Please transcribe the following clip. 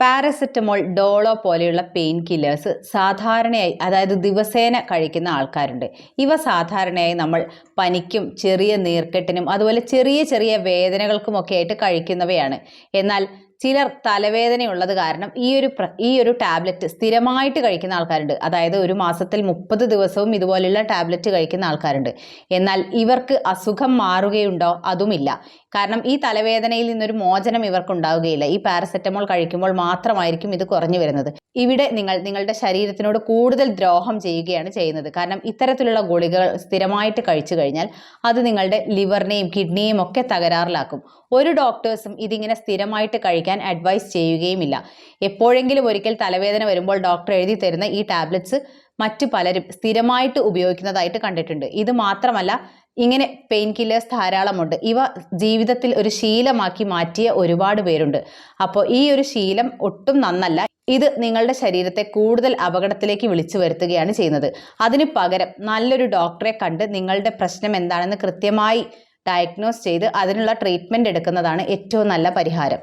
Paracetamol Dolo പോലെയുള്ള pain killers സാധാരണയായി അതായത് ദിവസേന കഴിക്കുന്ന ആൾക്കാരുണ്ട്. ഇവ സാധാരണയായി നമ്മൾ പനിക്കും ചെറിയ നീർക്കെട്ടിനും അതുപോലെ ചെറിയ ചെറിയ വേദനകൾക്കുമൊക്കെ ആയിട്ട് കഴിക്കുന്നവയാണ്. എന്നാൽ ചിലർ തലവേദനയുള്ളത് കാരണം ഈ ഒരു ഈ ഒരു ടാബ്ലറ്റ് സ്ഥിരമായിട്ട് കഴിക്കുന്ന ആൾക്കാരുണ്ട്. അതായത് ഒരു മാസത്തിൽ മുപ്പത് ദിവസവും ഇതുപോലെയുള്ള ടാബ്ലറ്റ് കഴിക്കുന്ന ആൾക്കാരുണ്ട്. എന്നാൽ ഇവർക്ക് അസുഖം മാറുകയുണ്ടോ? അതുമില്ല. കാരണം ഈ തലവേദനയിൽ നിന്നൊരു മോചനം ഇവർക്ക് ഉണ്ടാവുകയില്ല ഈ പാരസെറ്റമോൾ കഴിക്കുമ്പോൾ മാത്രമായിരിക്കും ഇത് കുറഞ്ഞു വരുന്നത്. ഇവിടെ നിങ്ങൾ നിങ്ങളുടെ ശരീരത്തിനോട് കൂടുതൽ ദ്രോഹം ചെയ്യുകയാണ് ചെയ്യുന്നത്. കാരണം ഇത്തരത്തിലുള്ള ഗുളികകൾ സ്ഥിരമായിട്ട് കഴിച്ചു കഴിഞ്ഞാൽ അത് നിങ്ങളുടെ ലിവറിനെയും കിഡ്നിയെയും ഒക്കെ തകരാറിലാക്കും. ഒരു ഡോക്ടേഴ്സും ഇതിങ്ങനെ സ്ഥിരമായിട്ട് കഴിക്കാൻ അഡ്വൈസ് ചെയ്യുകയുമില്ല. എപ്പോഴെങ്കിലും ഒരിക്കൽ തലവേദന വരുമ്പോൾ ഡോക്ടർ എഴുതി തരുന്ന ഈ ടാബ്ലറ്റ്സ് മറ്റു പലരും സ്ഥിരമായിട്ട് ഉപയോഗിക്കുന്നതായിട്ട് കണ്ടിട്ടുണ്ട്. ഇത് മാത്രമല്ല ഇങ്ങനെ പെയിൻ കില്ലേഴ്സ് ധാരാളമുണ്ട്. ഇവ ജീവിതത്തിൽ ഒരു ശീലമാക്കി മാറ്റിയ ഒരുപാട് പേരുണ്ട്. അപ്പോൾ ഈ ഒരു ശീലം ഒട്ടും നന്നല്ല. ഇത് നിങ്ങളുടെ ശരീരത്തെ കൂടുതൽ അപകടത്തിലേക്ക് വിളിച്ചു വരുത്തുകയാണ് ചെയ്യുന്നത്. അതിന് പകരം നല്ലൊരു ഡോക്ടറെ കണ്ട് നിങ്ങളുടെ പ്രശ്നം എന്താണെന്ന് കൃത്യമായി ഡയഗ്നോസ് ചെയ്ത് അതിനുള്ള ട്രീറ്റ്മെന്റ് എടുക്കുന്നതാണ് ഏറ്റവും നല്ല പരിഹാരം.